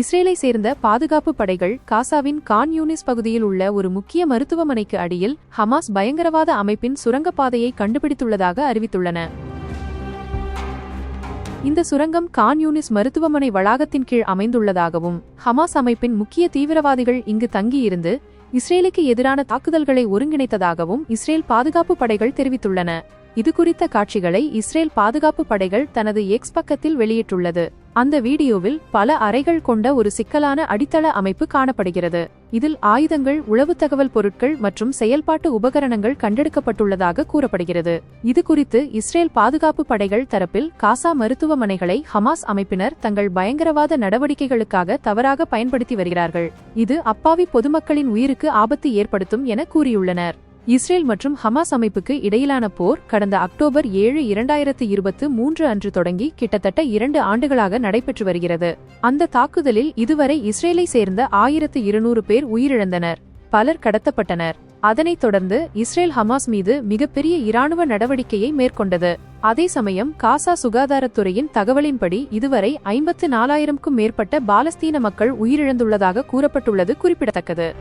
இஸ்ரேலை சேர்ந்த பாதுகாப்பு படைகள் காசாவின் கான் யூனிஸ் பகுதியில் உள்ள ஒரு முக்கிய மருத்துவமனைக்கு அடியில் ஹமாஸ் பயங்கரவாத அமைப்பின் சுரங்கப்பாதையை கண்டுபிடித்துள்ளதாக அறிவித்துள்ளன. இந்த சுரங்கம் கான் யூனிஸ் மருத்துவமனை வளாகத்தின் கீழ் அமைந்துள்ளதாகவும் ஹமாஸ் அமைப்பின் முக்கிய தீவிரவாதிகள் இங்கு தங்கியிருந்து இஸ்ரேலுக்கு எதிரான தாக்குதல்களை ஒருங்கிணைத்ததாகவும் இஸ்ரேல் பாதுகாப்பு படைகள் தெரிவித்துள்ளன. இதுகுறித்த காட்சிகளை இஸ்ரேல் பாதுகாப்பு படைகள் தனது எக்ஸ் பக்கத்தில் வெளியிட்டுள்ளது. அந்த வீடியோவில் பல அறைகள் கொண்ட ஒரு சிக்கலான அடித்தள அமைப்பு காணப்படுகிறது. இதில் ஆயுதங்கள் உளவு தகவல் பொருட்கள் மற்றும் செயல்பாட்டு உபகரணங்கள் கண்டெடுக்கப்பட்டுள்ளதாக கூறப்படுகிறது. இது குறித்து இஸ்ரேல் பாதுகாப்பு படைகள் தரப்பில் காசா மருத்துவமனைகளை ஹமாஸ் அமைப்பினர் தங்கள் பயங்கரவாத நடவடிக்கைகளுக்காக தவறாக பயன்படுத்தி வருகிறார்கள். இது அப்பாவி பொதுமக்களின் உயிருக்கு ஆபத்து ஏற்படுத்தும் என கூறியுள்ளனர். இஸ்ரேல் மற்றும் ஹமாஸ் அமைப்புக்கு இடையிலான போர் கடந்த அக்டோபர் ஏழு இரண்டாயிரத்து இருபத்து மூன்று அன்று தொடங்கி கிட்டத்தட்ட இரண்டு ஆண்டுகளாக நடைபெற்று வருகிறது. அந்த தாக்குதலில் இதுவரை இஸ்ரேலை சேர்ந்த ஆயிரத்து இருநூறு பேர் உயிரிழந்தனர் பலர் கடத்தப்பட்டனர். அதனைத் தொடர்ந்து இஸ்ரேல் ஹமாஸ் மீது மிகப்பெரிய இராணுவ நடவடிக்கையை மேற்கொண்டது. அதே சமயம் காசா சுகாதாரத்துறையின் தகவலின்படி இதுவரை ஐம்பத்து நாலாயிரம்க்கும் மேற்பட்ட பாலஸ்தீன மக்கள் உயிரிழந்துள்ளதாக கூறப்பட்டுள்ளது குறிப்பிடத்தக்கது.